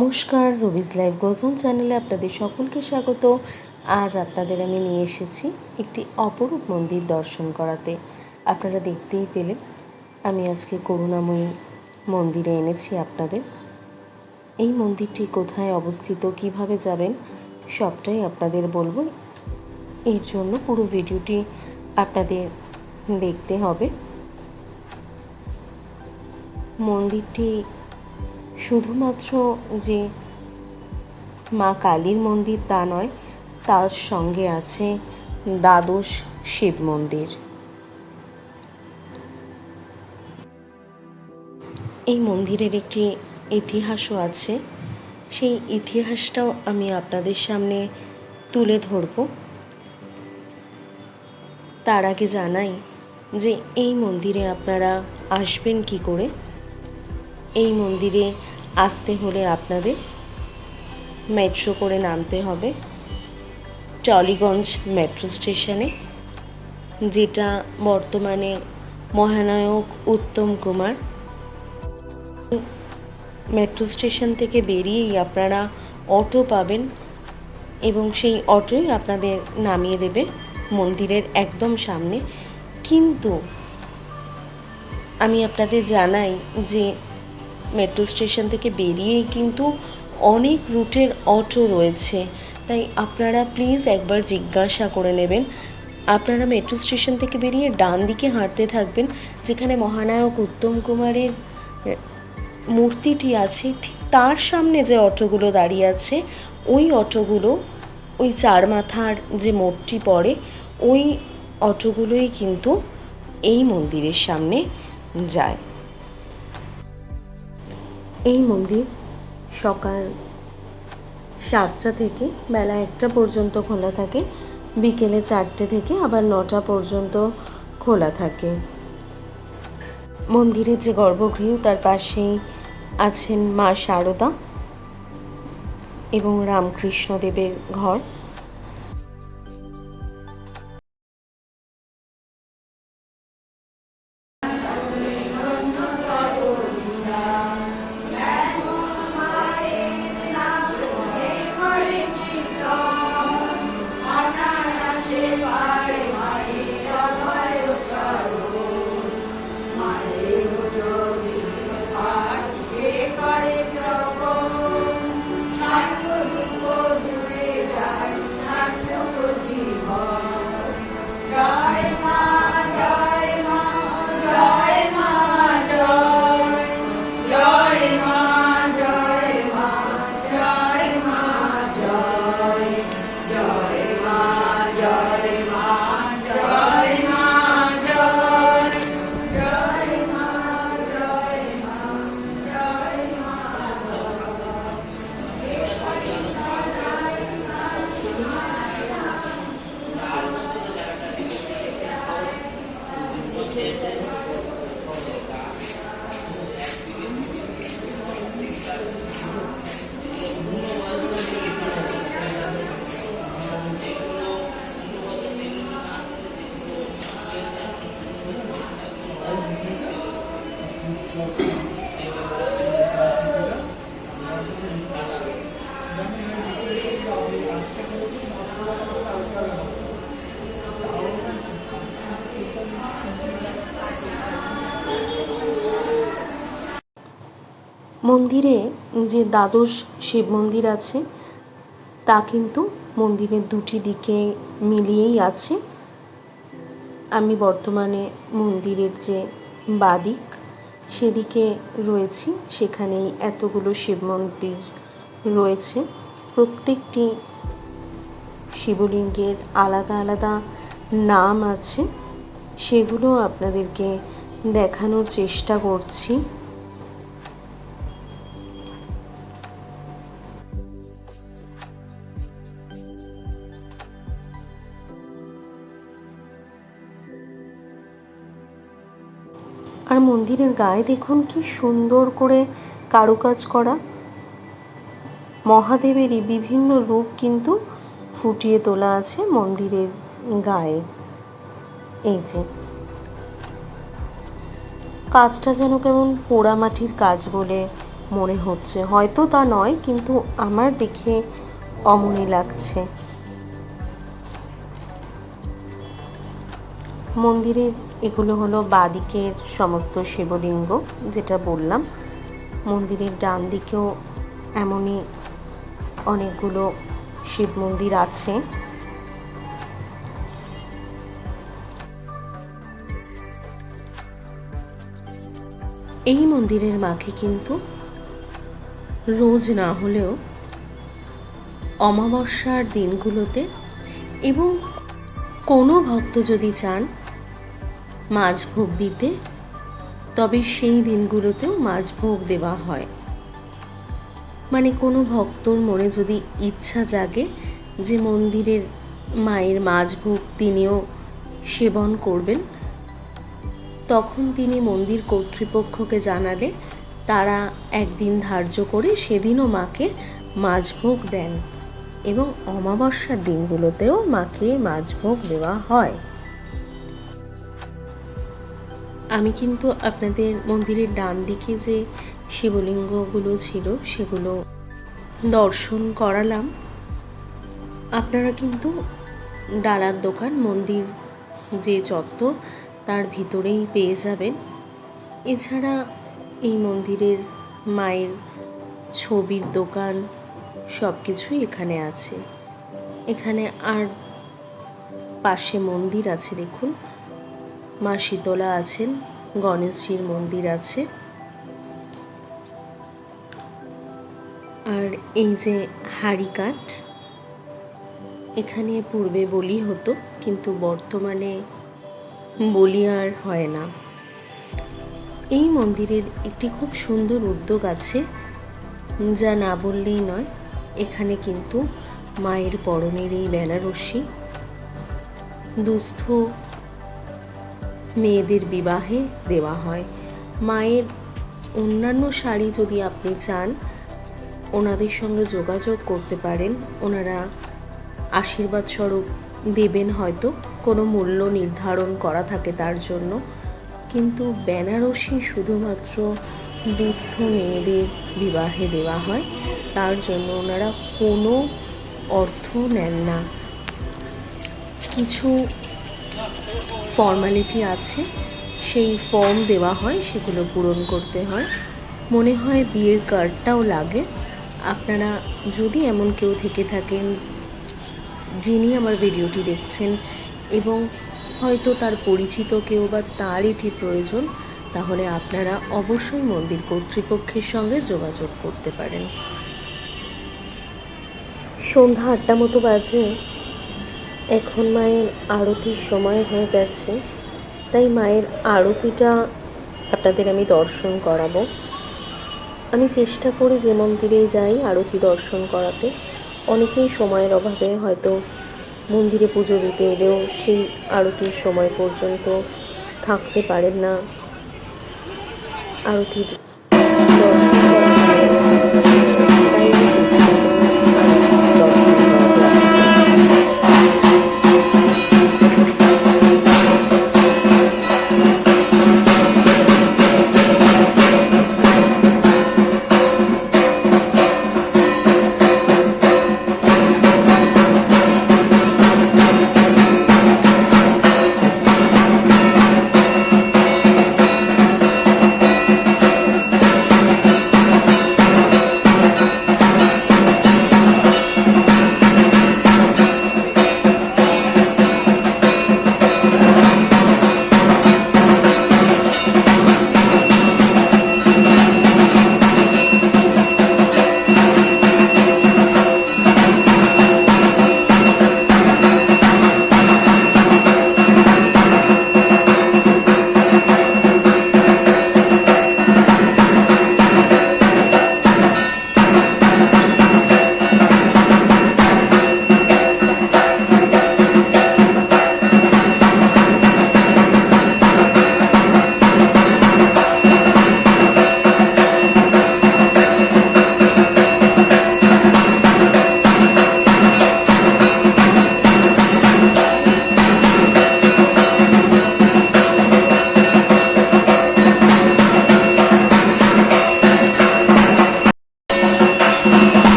নমস্কার, রবিজ লাইভ গজন চ্যানেলে আপনাদের সকলকে স্বাগত। আজ আপনাদের আমি নিয়ে এসেছি একটি অপরূপ মন্দির দর্শন করাতে। আপনারা দেখতেই পেলেন, আমি আজকে করুণাময়ী মন্দিরে এনেছি আপনাদের। এই মন্দিরটি কোথায় অবস্থিত, কীভাবে যাবেন, সবটাই আপনাদের বলব। এর জন্য পুরো ভিডিওটি আপনাদের দেখতে হবে। মন্দিরটি শুধুমাত্র যে মা কালীর মন্দির তা নয়, তার সঙ্গে আছে দ্বাদশ শিব মন্দির। এই মন্দিরের একটি ইতিহাসও আছে। সেই ইতিহাসটাও আমি আপনাদের সামনে তুলে ধরব। তার আগে জানাই যে এই মন্দিরে আপনারা আসবেন কি করে? এই মন্দিরে আসতে হলে আপনাদের মেট্রো করে নামতে হবে। টলিগঞ্জ মেট্রো স্টেশনে যেটা বর্তমানে মহানায়ক উত্তম কুমার মেট্রো স্টেশন থেকে বেরিয়েই আপনারা অটো পাবেন এবং সেই অটোই আপনাদের নামিয়ে দেবে মন্দিরের একদম সামনে। কিন্তু আমি আপনাদের জানাই যে মেট্রো স্টেশন থেকে বেরিয়েই কিন্তু অনেক রুটের অটো রয়েছে। তাই আপনারা প্লিজ একবার জিজ্ঞাসা করে নেবেন। আপনারা মেট্রো স্টেশন থেকে বেরিয়ে ডান দিকে হাঁটতে থাকবেন, যেখানে মহানায়ক উত্তম কুমারের মূর্তিটি আছে। ঠিক তার সামনে যে অটোগুলো দাঁড়িয়ে আছে, ওই অটোগুলো, ওই চার মাথার যে মোড়টি পড়ে, ওই অটোগুলোই কিন্তু এই মন্দিরের সামনে যায়। এই মন্দির সকাল সাতটা থেকে, বেলা একটা পর্যন্ত খোলা থাকে। বিকেলে চারটে থেকে আবার নটা পর্যন্ত খোলা থাকে। মন্দিরের যে গর্ভগৃহ, তার পাশেই আছেন মা শারদা এবং রামকৃষ্ণদেবের ঘর। মন্দিরে যে দ্বাদশ শিব মন্দির আছে, তা কিন্তু মন্দিরের দুটি দিকে মিলিয়েই আছে। আমি বর্তমানে মন্দিরের যে বাদিক, সেদিকে রয়েছি, সেখানেই এতগুলো শিব মন্দির রয়েছে। প্রত্যেকটি শিবলিঙ্গের আলাদা আলাদা নাম আছে। সেগুলো আপনাদেরকে দেখানোর চেষ্টা করছি। মন্দিরের গায়ে দেখুন কি সুন্দর করে কারুকাজ করা। মহাদেবেরই বিভিন্ন রূপ কিন্তু ফুটিয়ে তোলা আছে মন্দিরের গায়ে। এই যে। কাজটা যেন কেমন পোড়ামাটির কাজ বলে মনে হচ্ছে। হয়তো তা নয়, কিন্তু আমার দেখে অমনি লাগছে। মন্দিরের এগুলো হলো বাদিকের সমস্ত শিবলিঙ্গ, যেটা বললাম। মন্দিরের ডান দিকেও এমনই অনেকগুলো শিব মন্দির আছে। এই মন্দিরের মাকে কিন্তু রোজ না হলেও অমাবস্যার দিনগুলোতে এবং কোনো ভক্ত যদি চান মাছ ভোগ দিতে, তবে সেই দিনগুলোতেও মাছ ভোগ দেওয়া হয়। মানে কোনো ভক্তর মনে যদি ইচ্ছা জাগে যে মন্দিরের মায়ের মাছ ভোগ তিনিও সেবন করবেন, তখন তিনি মন্দির কর্তৃপক্ষকে জানালে তারা একদিন ধার্য করে সেদিনও মাকে মাছভোগ দেন এবং অমাবস্যার দিনগুলোতেও মাকে মাছভোগ দেওয়া হয়। আমি কিন্তু আপনাদের মন্দিরের ডান দিকে যে শিবলিঙ্গগুলো ছিল সেগুলো দর্শন করালাম। আপনারা কিন্তু ডালার দোকান, মন্দির যে চত্বর, তার ভিতরেই পেয়ে যাবেন। এছাড়া এই মন্দিরের মায়ের ছবির দোকান সব কিছুই এখানে আছে। এখানে আর পাশে মন্দির আছে, দেখুন। মা শীতলা আছেন, গণেশজির মন্দির আছে। আর এই যে হাড়িকাঠ এখানে পূর্বে বলি হতো, কিন্তু বর্তমানে বলি আর হয় না। এই মন্দিরের একটি খুব সুন্দর উদ্যোগ আছে, যা না বললেই নয়, এখানে কিন্তু মায়ের পরনের এই বেনারসি দুস্থ মেয়েদের বিবাহে দেওয়া হয়। মায়ের অন্যান্য শাড়ি যদি আপনি চান, ওনাদের সঙ্গে যোগাযোগ করতে পারেন। ওনারা আশীর্বাদ স্বরূপ দেবেন হয়তো, কোনো মূল্য নির্ধারণ করা থাকে তার জন্য। কিন্তু বেনারসি শুধুমাত্র দুস্থ মেয়েদের বিবাহে দেওয়া হয়, তার জন্য ওনারা কোনো অর্থ নেন না। কিছু ফর্মালিটি আছে, সেই ফর্ম দেওয়া হয়, সেগুলো পূরণ করতে হয়। মনে হয় বিয়ের কার্ডটাও লাগে। আপনারা যদি এমন কেউ থেকে থাকেন, যিনি আমার ভিডিওটি দেখছেন এবং হয়তো তার পরিচিত কেউ বা তার এটি প্রয়োজন, তাহলে আপনারা অবশ্যই মন্দির কর্তৃপক্ষের সঙ্গে যোগাযোগ করতে পারেন। সন্ধ্যা আটটা মতো বাজে। এখন মায়ের আরতির সময় হয়ে গেছে, তাই মায়ের আরতিটা আপনাদের আমি দর্শন করাবো। আমি চেষ্টা করি যে মন্দিরেই যাই আরতি দর্শন করাতে। অনেকেই সময়ের অভাবে হয়তো মন্দিরে পুজো দিতে এলেও সেই আরতির সময় পর্যন্ত থাকতে পারেন না। আরতির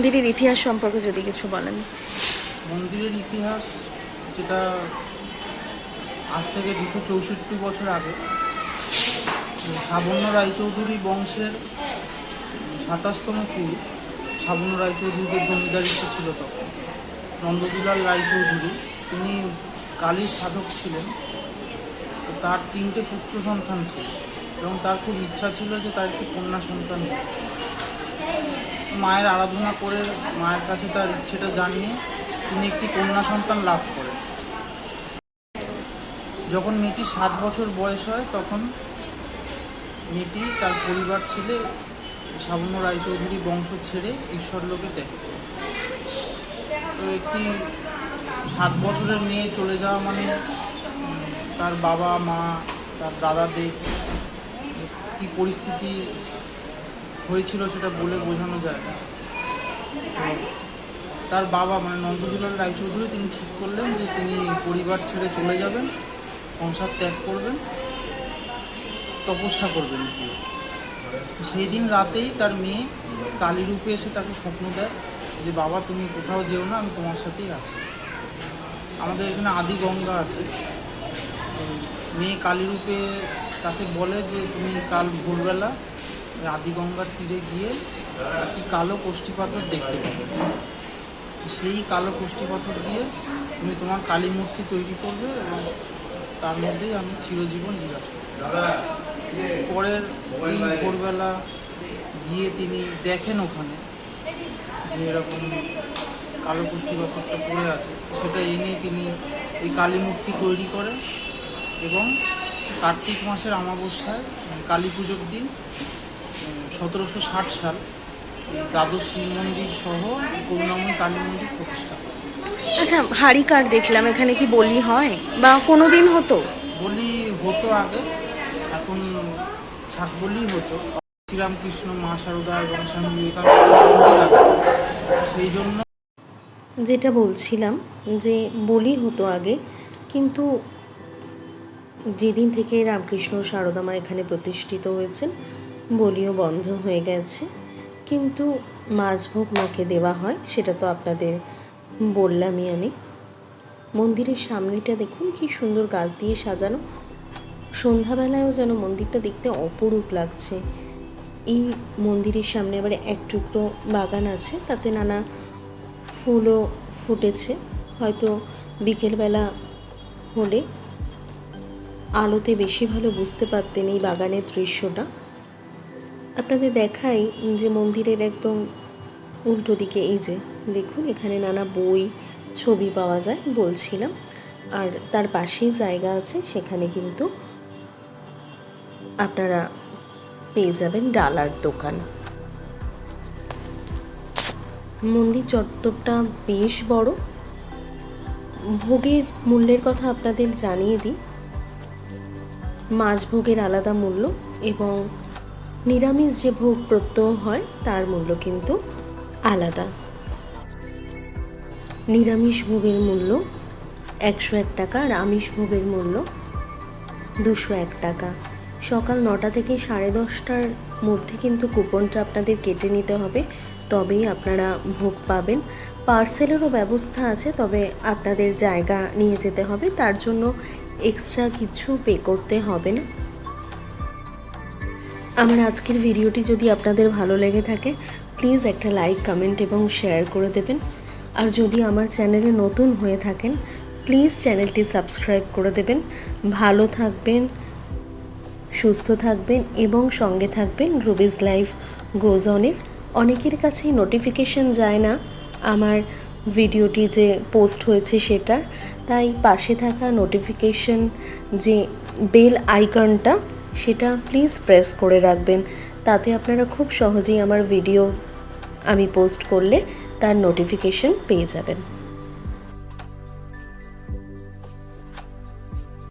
মন্দিরের ইতিহাস সম্পর্কে যদি কিছু বলেন। মন্দিরের ইতিহাস যেটা আজ থেকে দুশো চৌষট্টি বছর আগে সাবন্য রায়চৌধুরী বংশের সাতাশতম কুল সাবন্য রায়চৌধুরীদের জমিদারিত্ব ছিল তখন। নন্দদুলাল রায়চৌধুরী, তিনি কালীর সাধক ছিলেন। তার তিনটে পুত্র সন্তান ছিল এবং তার খুব ইচ্ছা ছিল যে তার একটি কন্যা সন্তান। মায়ের আরাধনা করে মায়ের কাছে তার ইচ্ছেটা জানিয়ে তিনি একটি কন্যা সন্তান লাভ করেন। যখন মেয়েটি সাত বছর বয়স হয়, তখন মেয়েটি তার পরিবার ছেড়ে সাবন্য রায়চৌধুরী বংশ ছেড়ে ঈশ্বরলোকে দেখে তো একটি সাত বছরের মেয়ে চলে যাওয়া মানে তার বাবা, মা, তার দাদাদের কি পরিস্থিতি হয়েছিল সেটা বলে বোঝানো যায়। না তার বাবা মানে নন্দদুলাল রায়চৌধুরী তিনি ঠিক করলেন যে তিনি পরিবার ছেড়ে চলে যাবেন সংসার ত্যাগ করবেন, তপস্যা করবেন। সেই দিন রাতেই তার মেয়ে কালী রূপে এসে তাকে স্বপ্ন দেয় যে, বাবা, তুমি কোথাও যেও না, আমি তোমার সাথেই আছি। আমাদের এখানে আদি গঙ্গা আছে। মেয়ে কালী রূপে তাকে বলে যে, তুমি কাল ভোরবেলা ওই আদি গঙ্গার তীরে গিয়ে একটি কালো কোষ্ঠী পাথর দেখতে পাবে সেই কালো কোষ্ঠী পাথর দিয়ে তুমি তোমার কালী মূর্তি তৈরি করবে এবং তার মধ্যেই আমি চিরজীবন বিরাজ। পরের দিন ভোরবেলা গিয়ে তিনি দেখেন ওখানে যে এরকম কালো কুষ্টি পাথরটা পড়ে আছে, সেটা এনে তিনি এই কালী মূর্তি তৈরি করেন এবং কার্তিক মাসের অমাবস্যায় মানে কালী পুজোর দিন সতেরোশো ষাট সাল দ্বাদশ শিব মন্দির সহ করুণাময়ী কালী মন্দির প্রতিষ্ঠা আচ্ছা হাড়ি কার দেখলাম? এখানে কি বলি হয়? বা কোনো দিন হতো? বলি হতো আগে এখন ছাক বলি হতো। শ্রীরামকৃষ্ণ মা সারদা এবং স্বামী বিবেকানন্দ সেই জন্য যেটা বলছিলাম যে বলি হতো আগে কিন্তু যেদিন থেকে রামকৃষ্ণ সারদামা এখানে প্রতিষ্ঠিত হয়েছেন বলিও বন্ধ হয়ে গেছে। কিন্তু মাছভোগ মাকে দেওয়া হয়, সেটা তো আপনাদের বললামই আমি। মন্দিরের সামনেটা দেখুন, কি সুন্দর গাছ দিয়ে সাজানো। সন্ধ্যাবেলায়ও যেন মন্দিরটা দেখতে অপরূপ লাগছে। এই মন্দিরের সামনে এবারে এক টুকরো বাগান আছে, তাতে নানা ফুলও ফুটেছে। হয়তো বিকেলবেলা হলে আলোতে বেশি ভালো বুঝতে পারতেন এই বাগানের দৃশ্যটা। আপনাদের দেখাই যে মন্দিরের একদম উল্টো দিকে এই যে, দেখুন, এখানে নানা বই, ছবি পাওয়া যায় বলছিলাম। আর তার পাশেই জায়গা আছে, সেখানে কিন্তু আপনারা পেয়ে যাবেন ডালার দোকান। মন্দির চত্বরটা বেশ বড়। ভোগের মূল্যের কথা আপনাদের জানিয়ে দিই। মাছ ভোগের আলাদা মূল্য এবং নিরামিষ যে ভোগ প্রত্যয় হয়, তার মূল্য কিন্তু আলাদা। নিরামিষ ভোগের মূল্য একশো এক টাকা আর আমিষ ভোগের মূল্য দুশো এক টাকা। সকাল নটা থেকে সাড়ে দশটার মধ্যে কিন্তু কুপনটা আপনাদের কেটে নিতে হবে, তবেই আপনারা ভোগ পাবেন। পার্সেলেরও ব্যবস্থা আছে, তবে আপনাদের জায়গা নিয়ে যেতে হবে, তার জন্য এক্সট্রা কিছু পে করতে হবে না। আমার আজকের ভিডিওটি যদি আপনাদের ভালো লেগে থাকে প্লিজ একটা লাইক কমেন্ট এবং শেয়ার করে দেবেন। আর যদি আমার চ্যানেলে নতুন হয়ে থাকেন প্লিজ চ্যানেলটি সাবস্ক্রাইব করে দেবেন। ভালো থাকবেন, সুস্থ থাকবেন এবং সঙ্গে থাকবেন রুবিজ লাইফ গোজ অনের অনেকের কাছেই নোটিফিকেশন যায় না আমার ভিডিওটি যে পোস্ট হয়েছে সেটা। তাই পাশে থাকা নোটিফিকেশন যে বেল আইকনটা সেটা প্লিজ প্রেস করে রাখবেন। তাতে আপনারা খুব সহজেই আমার ভিডিও আমি পোস্ট করলে তার নোটিফিকেশন পেয়ে যাবেন।